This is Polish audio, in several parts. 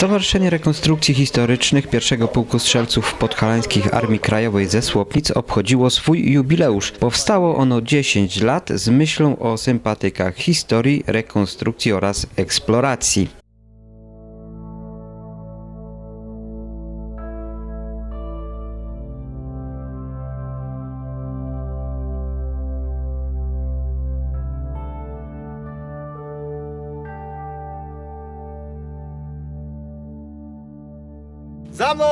Stowarzyszenie Rekonstrukcji Historycznych pierwszego Pułku Strzelców Podhalańskich Armii Krajowej ze Słopnic obchodziło swój jubileusz. Powstało ono 10 lat z myślą o sympatykach historii, rekonstrukcji oraz eksploracji. Za mną!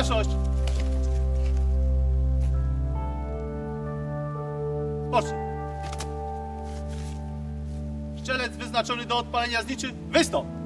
Baczność! Proszę. Strzelec wyznaczony do odpalenia zniczy. Wystąp!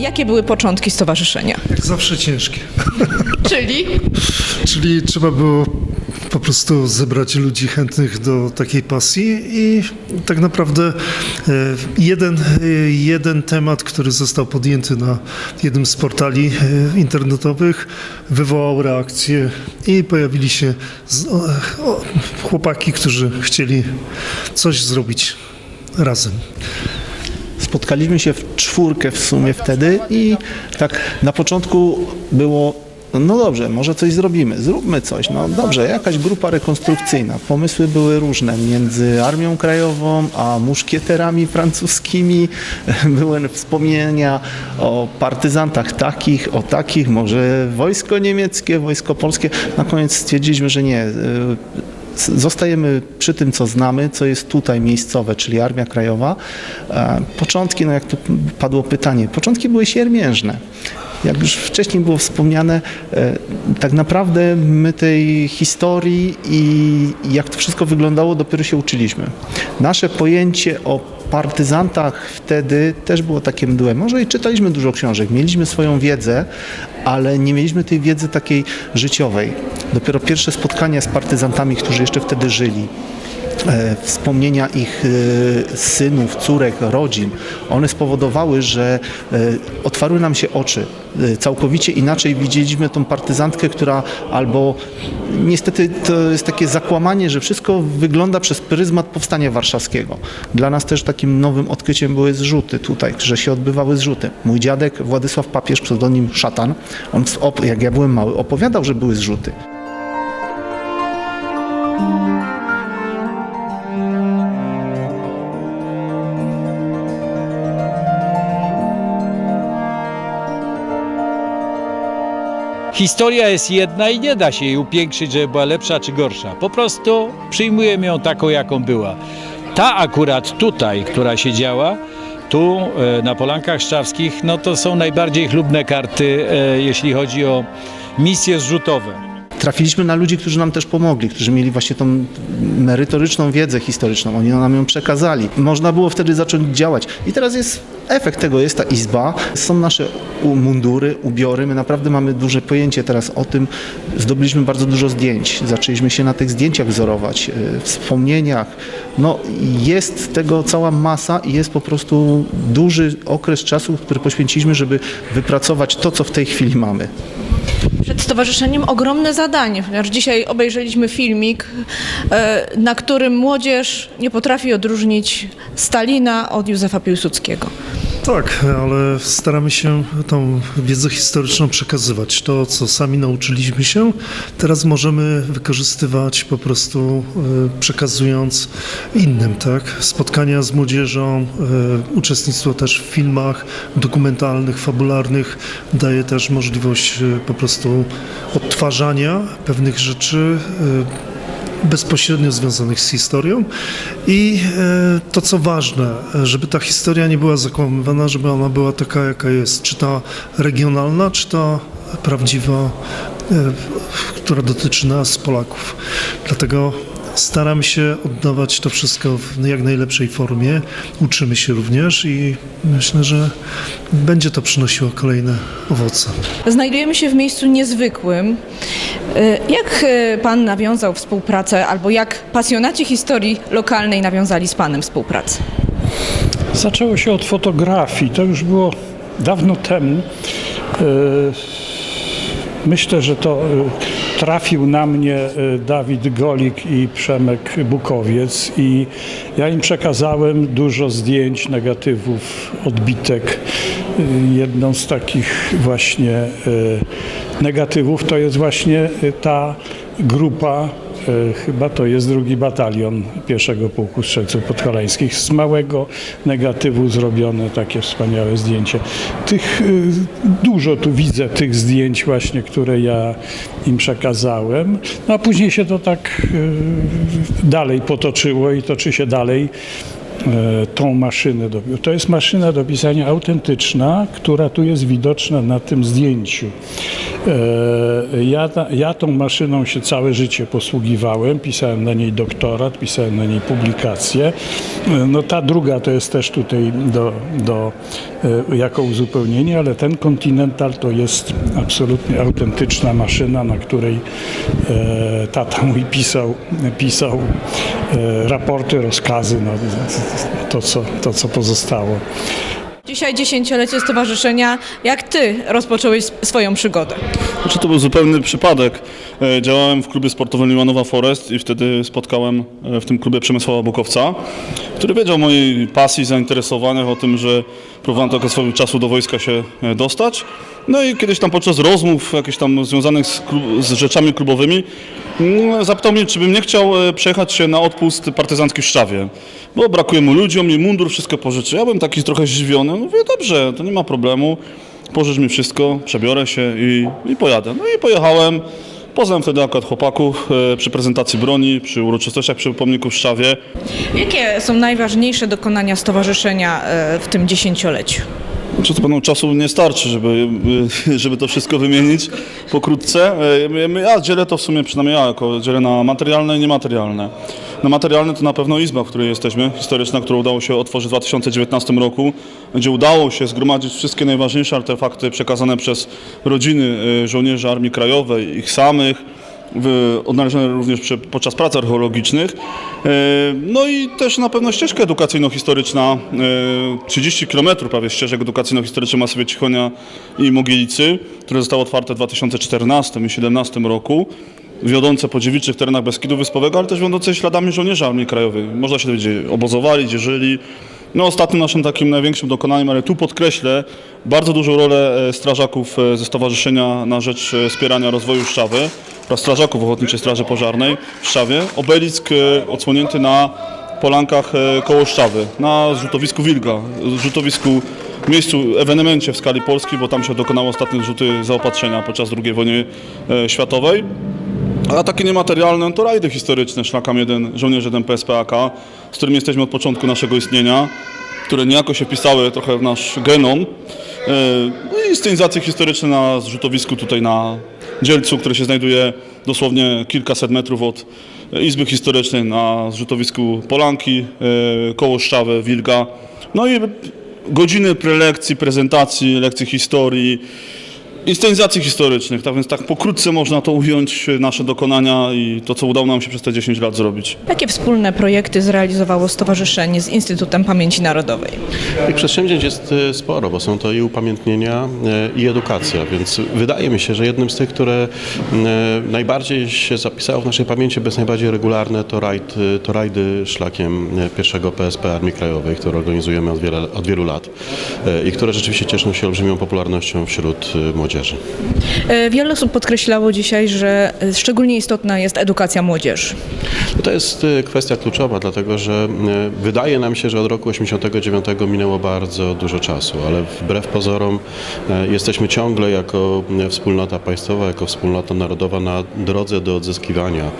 Jakie były początki stowarzyszenia? Jak zawsze ciężkie. Czyli Czyli trzeba było po prostu zebrać ludzi chętnych do takiej pasji i tak naprawdę e, jeden, e, jeden temat, który został podjęty na jednym z portali e, internetowych, wywołał reakcję i pojawili się chłopaki, którzy chcieli coś zrobić razem. Spotkaliśmy się w czwórkę w sumie wtedy i tak na początku było no dobrze, może coś zrobimy, zróbmy coś. No dobrze, jakaś grupa rekonstrukcyjna. Pomysły były różne między Armią Krajową a muszkieterami francuskimi. Były wspomnienia o partyzantach takich, o takich, może wojsko niemieckie, wojsko polskie. Na koniec stwierdziliśmy, że nie. Zostajemy przy tym, co znamy, co jest tutaj miejscowe, czyli Armia Krajowa. E, Początki, no jak tu padło pytanie, początki były siermiężne. Jak już wcześniej było wspomniane, e, tak naprawdę my tej historii i jak to wszystko wyglądało, dopiero się uczyliśmy. Nasze pojęcie o partyzantach wtedy też było takie mdłe. Może i czytaliśmy dużo książek, mieliśmy swoją wiedzę, ale nie mieliśmy tej wiedzy takiej życiowej. Dopiero pierwsze spotkania z partyzantami, którzy jeszcze wtedy żyli, wspomnienia ich e, synów, córek, rodzin, one spowodowały, że e, otwarły nam się oczy. E, Całkowicie inaczej widzieliśmy tą partyzantkę, która albo niestety to jest takie zakłamanie, że wszystko wygląda przez pryzmat powstania warszawskiego. Dla nas też takim nowym odkryciem były zrzuty tutaj, że się odbywały zrzuty. Mój dziadek Władysław Papież, pseudonim Szatan, on jak ja byłem mały, opowiadał, że były zrzuty. Historia jest jedna i nie da się jej upiększyć, żeby była lepsza czy gorsza. Po prostu przyjmujemy ją taką, jaką była. Ta akurat tutaj, która się działa, tu e, na Polankach Szczawskich, no to są najbardziej chlubne karty, e, jeśli chodzi o misje zrzutowe. trafiliśmy na ludzi, którzy nam też pomogli, którzy mieli właśnie tą merytoryczną wiedzę historyczną. Oni nam ją przekazali. Można było wtedy zacząć działać. I teraz jest efekt tego jest ta izba, są nasze mundury, ubiory, my naprawdę mamy duże pojęcie teraz o tym, zdobyliśmy bardzo dużo zdjęć, zaczęliśmy się na tych zdjęciach wzorować, y, wspomnieniach, no jest tego cała masa i jest po prostu duży okres czasu, który poświęciliśmy, żeby wypracować to, co w tej chwili mamy. Przed stowarzyszeniem ogromne zadanie, ponieważ dzisiaj obejrzeliśmy filmik, e, na którym młodzież nie potrafi odróżnić Stalina od Józefa Piłsudskiego. Tak, ale staramy się tą wiedzę historyczną przekazywać. To, co sami nauczyliśmy się, teraz możemy wykorzystywać po prostu e, przekazując innym, tak? Spotkania z młodzieżą, e, uczestnictwo też w filmach dokumentalnych, fabularnych daje też możliwość e, po prostu odtwarzania pewnych rzeczy, bezpośrednio związanych z historią i e, to co ważne, żeby ta historia nie była zakłamywana, żeby ona była taka jaka jest, czy ta regionalna, czy ta prawdziwa, e, która dotyczy nas, Polaków. Dlatego staramy się oddawać to wszystko w jak najlepszej formie, uczymy się również i myślę, że będzie to przynosiło kolejne owoce. Znajdujemy się w miejscu niezwykłym. E, Jak e, pan nawiązał współpracę, albo jak pasjonaci historii lokalnej nawiązali z panem współpracę? Zaczęło się od fotografii. To już było dawno temu. Myślę, że to e, trafił na mnie e, Dawid Golik i Przemek Bukowiec i ja im przekazałem dużo zdjęć, negatywów, odbitek. E, Jedną z takich właśnie negatywów to jest właśnie ta grupa Chyba to jest drugi batalion pierwszego pułku strzelców podhalańskich. Z małego negatywu zrobione takie wspaniałe zdjęcie. Tych, e, dużo tu widzę tych zdjęć właśnie, które ja im przekazałem. No a później się to tak e, dalej potoczyło i toczy się dalej e, tą maszynę. Do, to jest maszyna do pisania autentyczna, która tu jest widoczna na tym zdjęciu. E, Ja, ja tą maszyną się całe życie posługiwałem, pisałem na niej doktorat, pisałem na niej publikacje. E, No ta druga to jest też tutaj do, do, e, jako uzupełnienie, ale ten Continental to jest absolutnie autentyczna maszyna, na której e, tata mój pisał, pisał e, raporty, rozkazy, no, to, co, to co pozostało. Dzisiaj dziesięciolecie stowarzyszenia. Jak ty rozpocząłeś swoją przygodę? Znaczy to był zupełny przypadek. E, Działałem w klubie sportowym Limanowa Forest i wtedy spotkałem e, w tym klubie Przemysława Bukowca, który wiedział o mojej pasji, zainteresowaniach, o tym, że próbowałem tak od swojego czasu do wojska się e, dostać. No i kiedyś tam podczas rozmów jakichś tam związanych z, klub, z rzeczami klubowymi mm, zapytał mnie, czy bym nie chciał e, przejechać się na odpust partyzancki w Szczawie, bo brakuje mu ludziom i mundur wszystko pożyczy. Ja byłem taki trochę zdziwiony, mówię, dobrze, to nie ma problemu pożycz mi wszystko, przebiorę się i, i pojadę. No i pojechałem. Poznałem wtedy akurat chłopaków e, przy prezentacji broni, przy uroczystościach przy pomniku w Szczawie. Jakie są najważniejsze dokonania stowarzyszenia e, w tym dziesięcioleciu? Czy to pewno czasu nie starczy, żeby, żeby to wszystko wymienić pokrótce. E, Ja dzielę to w sumie, przynajmniej ja, jako dzielę na materialne i niematerialne. Na materialne to na pewno izba, w której jesteśmy, historyczna, którą udało się otworzyć w 2019 roku, gdzie udało się zgromadzić wszystkie najważniejsze artefakty przekazane przez rodziny e, żołnierzy Armii Krajowej, ich samych, odnalezione również przy, podczas prac archeologicznych. E, No i też na pewno ścieżka edukacyjno-historyczna, e, 30 km prawie ścieżek edukacyjno-historycznych masywie Cichonia i Mogielicy, które zostały otwarte w 2014 i 2017 roku wiodące po dziewiczych terenach Beskidu Wyspowego, ale też wiodące śladami żołnierzy Armii Krajowej. Można się dowiedzieć, gdzie obozowali, gdzie żyli. No ostatnim naszym takim największym dokonaniem, ale tu podkreślę bardzo dużą rolę e, strażaków e, ze Stowarzyszenia na rzecz e, wspierania rozwoju Szczawy strażaków Ochotniczej Straży Pożarnej w Szczawie. Obelisk e, odsłonięty na polankach e, koło Szczawy, na zrzutowisku Wilga, zrzutowisku miejscu, ewenemencie w skali Polski, bo tam się dokonały ostatnie rzuty zaopatrzenia podczas II wojny e, światowej. A takie niematerialne to rajdy historyczne, Szlakam 1, żołnierze 1 PSPAK, z którymi jesteśmy od początku naszego istnienia, które niejako się wpisały trochę w nasz genom. No i scenizacje historyczne na zrzutowisku tutaj na Dzielcu, które się znajduje dosłownie kilkaset metrów od Izby Historycznej na zrzutowisku Polanki, e, koło Szczawy, Wilga. No i godziny prelekcji, prezentacji, lekcji historii, inscenizacji historycznych. Tak więc tak pokrótce można to ująć, e, nasze dokonania i to, co udało nam się przez te 10 lat zrobić. Jakie wspólne projekty zrealizowało stowarzyszenie z Instytutem Pamięci Narodowej? Tych przedsięwzięć jest e, sporo, bo są to i upamiętnienia, e, i edukacja, więc wydaje mi się, że jednym z tych, które najbardziej się zapisało w naszej pamięci, bez najbardziej regularne, to, rajd, to rajdy szlakiem pierwszego PSP Armii Krajowej, które organizujemy od, wiele, od wielu lat i które rzeczywiście cieszą się olbrzymią popularnością wśród e, młodzieży. E, Wiele osób podkreślało dzisiaj, że e, szczególnie istotna jest edukacja młodzieży. No To jest e, kwestia kluczowa, dlatego że wydaje nam się, że od roku 89 minęło bardzo dużo czasu, ale wbrew pozorom jesteśmy ciągle jako wspólnota państwowa, jako wspólnota narodowa na drodze do odzyskiwania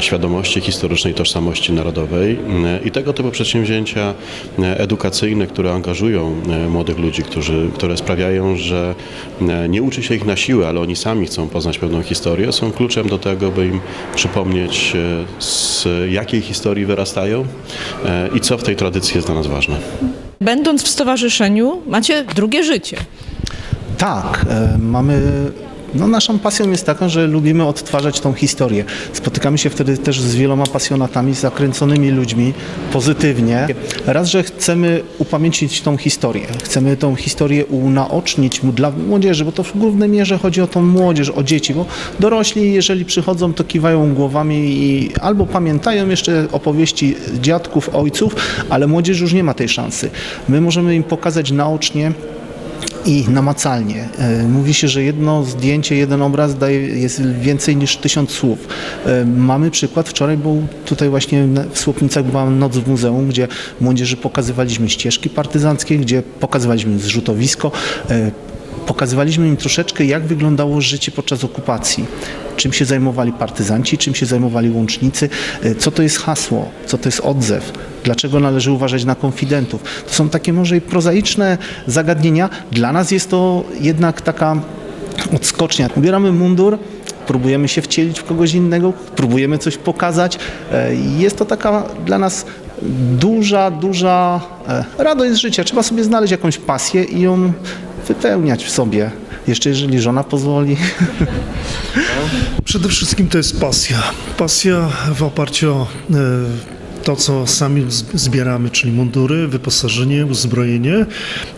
świadomości historycznej tożsamości narodowej i tego typu przedsięwzięcia edukacyjne, które angażują młodych ludzi, którzy, które sprawiają, że nie uczy się ich na siłę, ale oni sami chcą poznać pewną historię, są kluczem do tego, by im przypomnieć e, z jakiej historii wyrastają e, i co w tej tradycji jest dla nas ważne. Będąc w stowarzyszeniu, macie drugie życie. Tak, e, mamy. No naszą pasją jest taka, że lubimy odtwarzać tą historię. Spotykamy się wtedy też z wieloma pasjonatami, zakręconymi ludźmi, pozytywnie. Raz, że chcemy upamiętnić tą historię. Chcemy tą historię unaocznić dla młodzieży, bo to w głównej mierze chodzi o tą młodzież, o dzieci, bo dorośli, jeżeli przychodzą, to kiwają głowami i albo pamiętają jeszcze opowieści dziadków, ojców, ale młodzież już nie ma tej szansy. My możemy im pokazać naocznie, i namacalnie. E, Mówi się, że jedno zdjęcie, jeden obraz daje, jest więcej niż tysiąc słów. E, Mamy przykład, wczoraj był tutaj właśnie w Słupnicach była noc w muzeum, gdzie młodzieży pokazywaliśmy ścieżki partyzanckie, gdzie pokazywaliśmy zrzutowisko, e, pokazywaliśmy im troszeczkę, jak wyglądało życie podczas okupacji. Czym się zajmowali partyzanci, czym się zajmowali łącznicy, e, co to jest hasło, co to jest odzew, dlaczego należy uważać na konfidentów. To są takie może i prozaiczne zagadnienia. Dla nas jest to jednak taka odskocznia. Ubieramy mundur, próbujemy się wcielić w kogoś innego, próbujemy coś pokazać. E, Jest to taka dla nas duża, duża e, radość z życia. Trzeba sobie znaleźć jakąś pasję i ją wypełniać w sobie. Jeszcze jeżeli żona pozwoli. Przede wszystkim to jest pasja. Pasja w oparciu o e, to, co sami zbieramy, czyli mundury, wyposażenie, uzbrojenie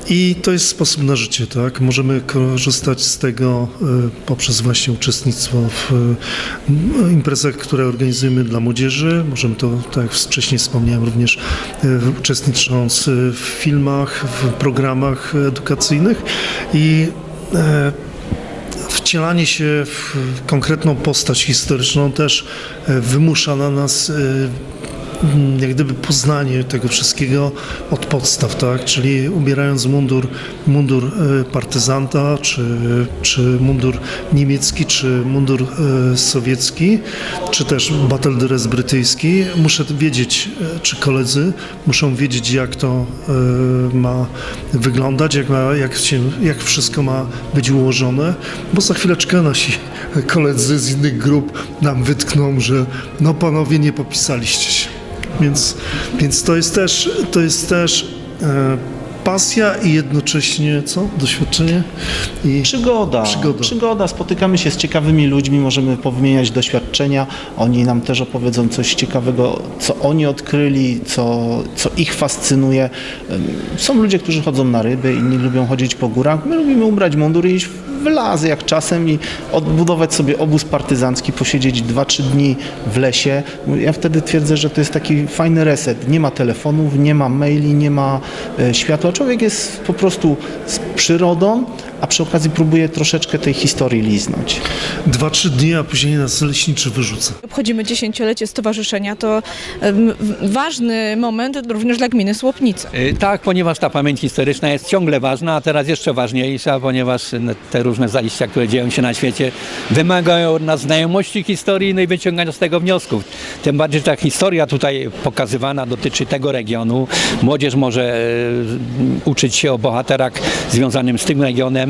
i to jest sposób na życie, tak? Możemy korzystać z tego e, poprzez właśnie uczestnictwo w e, imprezach, które organizujemy dla młodzieży. Możemy to, tak jak wcześniej wspomniałem, również e, uczestnicząc w filmach, w programach edukacyjnych i wcielanie się w konkretną postać historyczną też wymusza na nas jak gdyby poznanie tego wszystkiego od podstaw, tak? Czyli ubierając mundur, mundur e, partyzanta, czy, czy mundur niemiecki, czy mundur e, sowiecki, czy też battle dress brytyjski, muszę wiedzieć, e, czy koledzy muszą wiedzieć, jak to ma wyglądać, jak, ma, jak, się, jak wszystko ma być ułożone, bo za chwileczkę nasi koledzy z innych grup nam wytkną, że no panowie nie popisaliście się. Więc, więc to jest też, to jest też e, pasja i jednocześnie co? Doświadczenie i Przygoda. Przygoda. Przygoda. Spotykamy się z ciekawymi ludźmi, możemy powymieniać doświadczenia. Oni nam też opowiedzą coś ciekawego, co oni odkryli, co, co ich fascynuje. Są ludzie, którzy chodzą na ryby, inni lubią chodzić po górach. My lubimy ubrać mundur i iść w lazy jak czasem i odbudować sobie obóz partyzancki, posiedzieć 2-3 dni w lesie. Ja wtedy twierdzę, że to jest taki fajny reset. Nie ma telefonów, nie ma maili, nie ma e, światła. Człowiek jest po prostu z przyrodą, a przy okazji próbuje troszeczkę tej historii liznąć. dwa, trzy dni, a później nas leśniczy wyrzuca. Obchodzimy dziesięciolecie stowarzyszenia. To ważny moment również dla gminy Słopnice. Y, Tak, ponieważ ta pamięć historyczna jest ciągle ważna, a teraz jeszcze ważniejsza, ponieważ te różne zajścia, które dzieją się na świecie, wymagają od nas znajomości historii no i wyciągania z tego wniosków. Tym bardziej, że ta historia tutaj pokazywana dotyczy tego regionu. Młodzież może e, uczyć się o bohaterach związanym z tym regionem.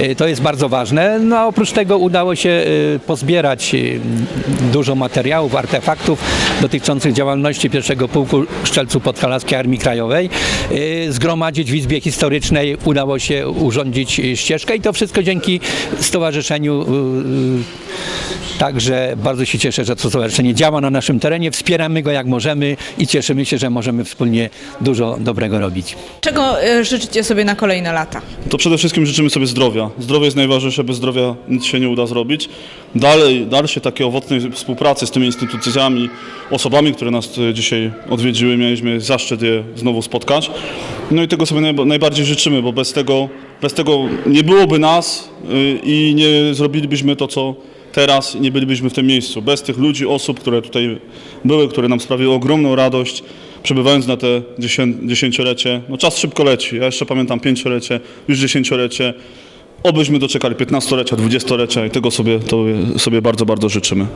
Y, To jest bardzo ważne. No a oprócz tego udało się y, pozbierać y, dużo materiałów, artefaktów dotyczących działalności pierwszego pułku strzelców podhalaskiej Armii Krajowej. Zgromadzić w Izbie Historycznej udało się urządzić ścieżkę i to wszystko dzięki stowarzyszeniu Także bardzo się cieszę, że to stowarzyszenie działa na naszym terenie, wspieramy go jak możemy i cieszymy się, że możemy wspólnie dużo dobrego robić. Czego e, życzycie sobie na kolejne lata? To przede wszystkim życzymy sobie zdrowia. Zdrowie jest najważniejsze, bez zdrowia nic się nie uda zrobić. Dalej, dalsze takie owocnej współpracy z tymi instytucjami, osobami, które nas e, dzisiaj odwiedziły. Mieliśmy zaszczyt je znowu spotkać. No i tego sobie najba- najbardziej życzymy, bo bez tego, bez tego nie byłoby nas y, i nie zrobilibyśmy to, co teraz nie bylibyśmy w tym miejscu. Bez tych ludzi, osób, które tutaj były, które nam sprawiły ogromną radość, przebywając na te dziesię- dziesięciolecie. No czas szybko leci. Ja jeszcze pamiętam pięciolecie, już dziesięciolecie. Obyśmy doczekali 15-lecia, 20-lecia i tego sobie, to sobie bardzo, bardzo życzymy.